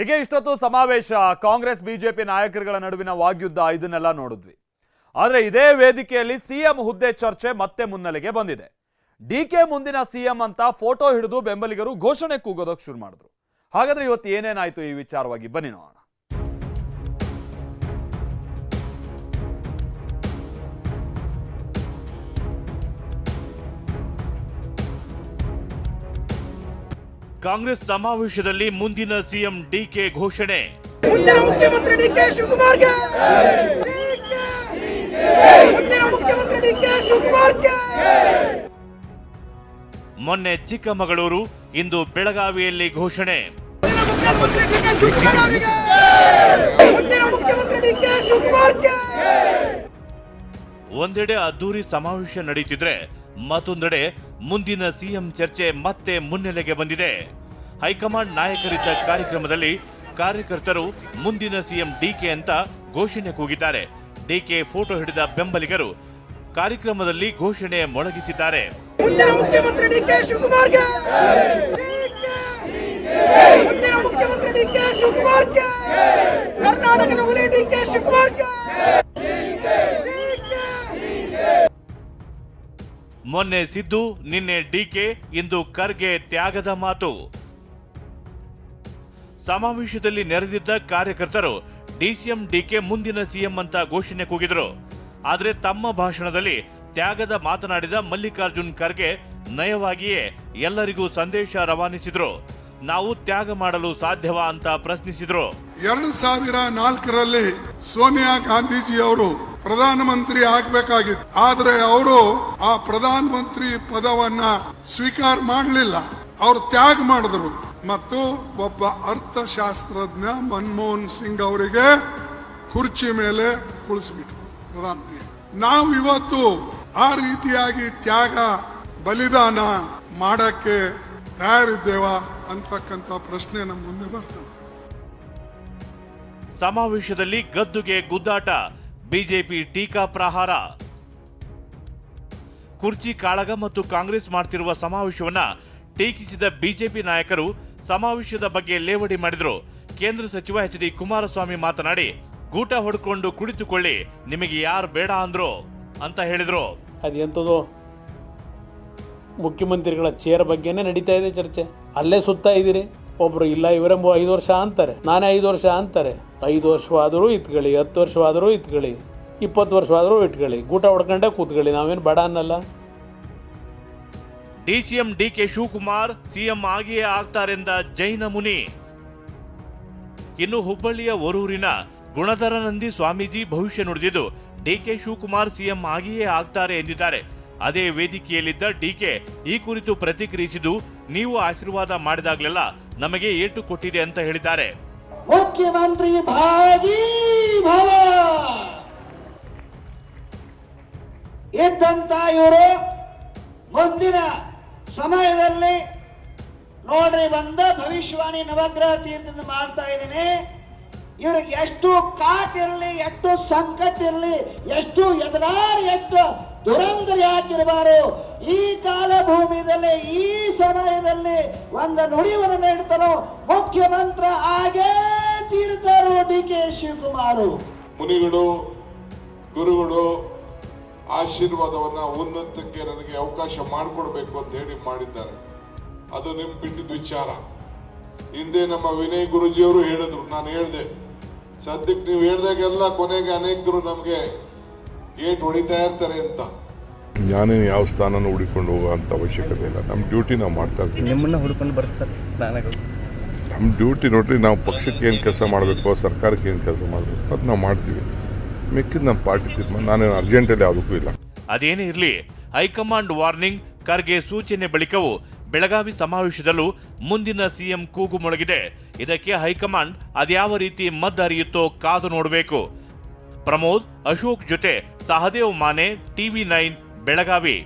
ಹೀಗೆ ಇಷ್ಟೊತ್ತು ಸಮಾವೇಶ. ಕಾಂಗ್ರೆಸ್, ಬಿಜೆಪಿ ನಾಯಕರುಗಳ ನಡುವಿನ ವಾಗ್ಯುದ್ಧ ಇದನ್ನೆಲ್ಲ ನೋಡಿದ್ವಿ. ಆದ್ರೆ ಇದೇ ವೇದಿಕೆಯಲ್ಲಿ ಸಿಎಂ ಹುದ್ದೆ ಚರ್ಚೆ ಮತ್ತೆ ಮುನ್ನೆಲೆಗೆ ಬಂದಿದೆ. ಡಿಕೆ ಮುಂದಿನ ಸಿಎಂ ಅಂತ ಫೋಟೋ ಹಿಡಿದು ಬೆಂಬಲಿಗರು ಘೋಷಣೆ ಕೂಗೋದಕ್ಕೆ ಶುರು ಮಾಡಿದ್ರು. ಹಾಗಾದ್ರೆ ಇವತ್ತು ಏನೇನಾಯ್ತು ಈ ವಿಚಾರವಾಗಿ? ಬನ್ನಿ ನೋಡೋಣ. ಕಾಂಗ್ರೆಸ್ ಸಮಾವೇಶದಲ್ಲಿ ಮುಂದಿನ ಸಿಎಂ ಡಿಕೆ ಘೋಷಣೆ. ಮುಂದಿನ ಮುಖ್ಯಮಂತ್ರಿ ಡಿ ಕೆ ಶಿವಕುಮಾರ್ಗೆ! ಮುಂದಿನ ಮುಖ್ಯಮಂತ್ರಿ ಡಿ ಕೆ ಶಿವಕುಮಾರ್ಗೆ! ಮೊನ್ನೆ ಚಿಕ್ಕಮಗಳೂರು ಇಂದು ಬೆಳಗಾವಿಯಲ್ಲಿ ಘೋಷಣೆ. ಮುಂದಿನ ಮುಖ್ಯಮಂತ್ರಿ ಡಿ ಕೆ ಶಿವಕುಮಾರ್ ಅವರಿಗೆ ಮುಂದಿನ ಮುಖ್ಯಮಂತ್ರಿ ಡಿ ಕೆ ಶಿವಕುಮಾರ್ಗೆ! ಒಂದೆಡೆ ಅದ್ದೂರಿ ಸಮಾವೇಶ ನಡೀತಿದ್ರೆ ಮತ್ತೊಂದೆಡೆ ಮುಂದಿನ ಸಿಎಂ ಚರ್ಚೆ ಮತ್ತೆ ಮುನ್ನೆಲೆಗೆ ಬಂದಿದೆ. ಹೈಕಮಾಂಡ್ ನಾಯಕರಿದ್ದ ಕಾರ್ಯಕ್ರಮದಲ್ಲಿ ಕಾರ್ಯಕರ್ತರು ಮುಂದಿನ ಸಿಎಂ ಡಿಕೆ ಅಂತ ಘೋಷಣೆ ಕೂಗಿದ್ದಾರೆ. ಡಿಕೆ ಫೋಟೋ ಹಿಡಿದ ಬೆಂಬಲಿಗರು ಕಾರ್ಯಕ್ರಮದಲ್ಲಿ ಘೋಷಣೆ ಮೊಳಗಿಸಿದ್ದಾರೆ. ಮೊನ್ನೆ ಸಿದ್ದು ನಿನ್ನೆ ಡಿಕೆ ಇಂದು ಖರ್ಗೆ ತ್ಯಾಗದ ಮಾತು. ಸಮಾವೇಶದಲ್ಲಿ ನೆರೆದಿದ್ದ ಕಾರ್ಯಕರ್ತರು ಡಿಸಿಎಂ ಡಿಕೆ ಮುಂದಿನ ಸಿಎಂ ಅಂತ ಘೋಷಣೆ ಕೂಗಿದರು. ಆದರೆ ತಮ್ಮ ಭಾಷಣದಲ್ಲಿ ತ್ಯಾಗದ ಮಾತನಾಡಿದ ಮಲ್ಲಿಕಾರ್ಜುನ್ ಖರ್ಗೆ ನಯವಾಗಿಯೇ ಎಲ್ಲರಿಗೂ ಸಂದೇಶ ರವಾನಿಸಿದ್ರು. ನಾವು ತ್ಯಾಗ ಮಾಡಲು ಸಾಧ್ಯವಾ ಅಂತ ಪ್ರಶ್ನಿಸಿದ್ರು. ಎರಡು ಸಾವಿರ ನಾಲ್ಕರಲ್ಲಿ ಸೋನಿಯಾ ಗಾಂಧೀಜಿ ಅವರು ಪ್ರಧಾನಮಂತ್ರಿ ಆಗ್ಬೇಕಾಗಿತ್ತು. ಆದ್ರೆ ಅವರು ಆ ಪ್ರಧಾನಮಂತ್ರಿ ಪದವನ್ನ ಸ್ವೀಕಾರ ಮಾಡಲಿಲ್ಲ. ಅವರು ತ್ಯಾಗ ಮಾಡಿದ್ರು. ಮತ್ತು ಒಬ್ಬ ಅರ್ಥಶಾಸ್ತ್ರಜ್ಞ ಮನಮೋಹನ್ ಸಿಂಗ್ ಅವರಿಗೆ ಕುರ್ಚಿ ಮೇಲೆ ಕುಳಿಸ್ಬಿಟ್ರು ಪ್ರಧಾನಮಂತ್ರಿ. ನಾವು ಇವತ್ತು ಆ ರೀತಿಯಾಗಿ ತ್ಯಾಗ, ಬಲಿದಾನ ಮಾಡಕ್ಕೆ ತಯಾರಿದ್ದೇವಾ ಅಂತಕ್ಕಂಥ ಪ್ರಶ್ನೆ ನಮ್ಮ ಮುಂದೆ ಬರ್ತದೆ. ಸಮಾವೇಶದಲ್ಲಿ ಗದ್ದುಗೆ ಗುದ್ದಾಟ, ಬಿಜೆಪಿ ಟೀಕಾ ಪ್ರಹಾರ. ಕುರ್ಚಿ ಕಾಳಗ ಮತ್ತು ಕಾಂಗ್ರೆಸ್ ಮಾಡ್ತಿರುವ ಸಮಾವೇಶವನ್ನ ಟೀಕಿಸಿದ ಬಿಜೆಪಿ ನಾಯಕರು ಸಮಾವೇಶದ ಬಗ್ಗೆ ಲೇವಡಿ ಮಾಡಿದ್ರು. ಕೇಂದ್ರ ಸಚಿವ ಎಚ್ ಡಿ ಕುಮಾರಸ್ವಾಮಿ ಮಾತನಾಡಿ, ಗೂಟ ಹೊಡ್ಕೊಂಡು ಕುಳಿತುಕೊಳ್ಳಿ, ನಿಮಗೆ ಯಾರು ಬೇಡ ಅಂದ್ರು ಅಂತ ಹೇಳಿದ್ರು. ಅದೆಂಥದ್ದು ಮುಖ್ಯಮಂತ್ರಿಗಳ ಚೇರ್ ಬಗ್ಗೆನೇ ನಡೀತಾ ಇದೆ ಚರ್ಚೆ. ಅಲ್ಲೇ ಸುತ್ತಾ ಇದ್ದೀರಿ. ಒಬ್ರು ಇಲ್ಲ, ಇವರೆಂಬ ಐದು ವರ್ಷ ಅಂತಾರೆ. ನಾನೇ ಐದು ವರ್ಷ ಅಂತಾರೆ. ಐದು ವರ್ಷವಾದರೂ ಇತ್ಕೊಳ್ಳಿ, ಹತ್ತು ವರ್ಷವಾದರೂ ಇತ್ಕೊಳ್ಳಿ, ಇಪ್ಪತ್ತು ವರ್ಷವಾದರೂ ಇಟ್ಕೊಳ್ಳಿ, ಗೂಟ ಹೊಡ್ಕೊಂಡೇ ಕೂತ್ಕೊಳ್ಳಿ, ನಾವೇನು ಬೇಡ ಅನ್ನಲ್ಲ. ಡಿಸಿಎಂ ಡಿಕೆ ಶಿವಕುಮಾರ್ ಸಿಎಂ ಆಗಿಯೇ ಆಗ್ತಾರೆಂದ ಜೈನ ಮುನಿ. ಇನ್ನು ಹುಬ್ಬಳ್ಳಿಯ ಒರೂರಿನ ಗುಣಧರನಂದಿ ಸ್ವಾಮೀಜಿ ಭವಿಷ್ಯ ನುಡಿದಿದ್ದು, ಡಿಕೆ ಶಿವಕುಮಾರ್ ಸಿಎಂ ಆಗಿಯೇ ಆಗ್ತಾರೆ ಎಂದಿದ್ದಾರೆ. ಅದೇ ವೇದಿಕೆಯಲ್ಲಿದ್ದ ಡಿಕೆ ಈ ಕುರಿತು ಪ್ರತಿಕ್ರಿಯಿಸಿದ್ದು, ನೀವು ಆಶೀರ್ವಾದ ಮಾಡಿದಾಗಲೆಲ್ಲ ನಮಗೆ ಏಟು ಕೊಟ್ಟಿದೆ ಅಂತ ಹೇಳಿದ್ದಾರೆ. ಮುಖ್ಯಮಂತ್ರಿ ಇದ್ದಂತ ಇವರು ಮುಂದಿನ ಸಮಯದಲ್ಲಿ ನೋಡ್ರಿ, ಬಂದ ಭವಿಷ್ಯವಾಣಿ ನವಗ್ರಹ ತೀರ್ಥದಿಂದ ಮಾಡ್ತಾ ಇದ್ದೀನಿ. ಇವ್ರಿಗೆ ಎಷ್ಟು ಕಾಟಿರಲಿ ಎಷ್ಟು ಸಂಕಟ ಇರಲಿ, ಎಷ್ಟು ಎದುರಾರು ಎಷ್ಟು ದುರಂಧರಿ ಹಾಕಿರಬಾರು ಈ ಕಾಲ ಭೂಮಿಯಲ್ಲಿ ಈ ಸಮಯದಲ್ಲಿ ಒಂದು ನುಡಿವನ್ನು ನೀಡ್ತಾರೋ ಮುಖ್ಯಮಂತ್ರಿ ಆಗೇ ತೀರ್ಥರು ಡಿ ಕೆ ಶಿವಕುಮಾರು. ಮುನಿಗಳು, ಗುರುಗಳು ಆಶೀರ್ವಾದವನ್ನ ಉನ್ನತಕ್ಕೆ ನನಗೆ ಅವಕಾಶ ಮಾಡಿಕೊಡ್ಬೇಕು ಅಂತ ಹೇಳಿ ಮಾಡಿದ್ದಾರೆ. ಅದು ನಿಮ್ಮ ಬಿಟ್ಟಿದ ವಿಚಾರ. ಹಿಂದೆ ನಮ್ಮ ವಿನಯ್ ಗುರುಜಿಯವರು ಹೇಳಿದ್ರು ನಾನು ಹೇಳಿದೆ ಸದ್ಯಕ್ಕೆ ನೀವು ಹೇಳ್ದಾಗೆಲ್ಲ ಕೊನೆಗೆ ಅನೇಕರು ನಮಗೆ ಗೇಟ್ ಹೊಡಿತಾ ಇರ್ತಾರೆ ಅಂತ. ನಾನೇನು ಯಾವ ಸ್ಥಾನನೂ ಹುಡುಕೊಂಡು ಹೋಗೋಂಥ ಅವಶ್ಯಕತೆ ಇಲ್ಲ. ನಮ್ಮ ಡ್ಯೂಟಿ ನಾವು ಮಾಡ್ತಾ ಇರ್ತೀವಿ. ನಿಮ್ಮನ್ನ ಹುಡ್ಕೊಂಡು ಬರ್ತಾರೆ ಸ್ಥಾನಗಳು ನಮ್ಮ ಡ್ಯೂಟಿ ನೋಡ್ರಿ ನಾವು ಪಕ್ಷಕ್ಕೆ ಏನು ಕೆಲಸ ಮಾಡಬೇಕು ಸರ್ಕಾರಕ್ಕೆ ಏನು ಕೆಲಸ ಮಾಡಬೇಕು ಅದು ನಾವು ಮಾಡ್ತೀವಿ. ಮಿಕ್ಕಿದ ನಮ್ಮ ಪಾರ್ಟಿ ತೀರ್ಮಾನ. ನಾನೇನು ಅರ್ಜೆಂಟಲ್ಲಿ ಯಾವುದಕ್ಕೂ ಇಲ್ಲ. ಅದೇನೇ ಇರಲಿ, ಹೈಕಮಾಂಡ್ ವಾರ್ನಿಂಗ್, ಖರ್ಗೆ ಸೂಚನೆ ಬಳಿಕವೂ ಬೆಳಗಾವಿ ಸಮಾವೇಶದಲ್ಲೂ ಮುಂದಿನ ಸಿಎಂ ಕೂಗು ಮೊಳಗಿದೆ. ಇದಕ್ಕೆ ಹೈಕಮಾಂಡ್ ಅದ್ಯಾವ ರೀತಿ ಮದ್ದರಿಯುತ್ತೋ ಕಾದು ನೋಡಬೇಕು. ಪ್ರಮೋದ್, ಅಶೋಕ್ ಜೊತೆ ಸಹದೇವ್ ಮಾನೆ, ಟಿವಿ ನೈನ್, ಬೆಳಗಾವಿ.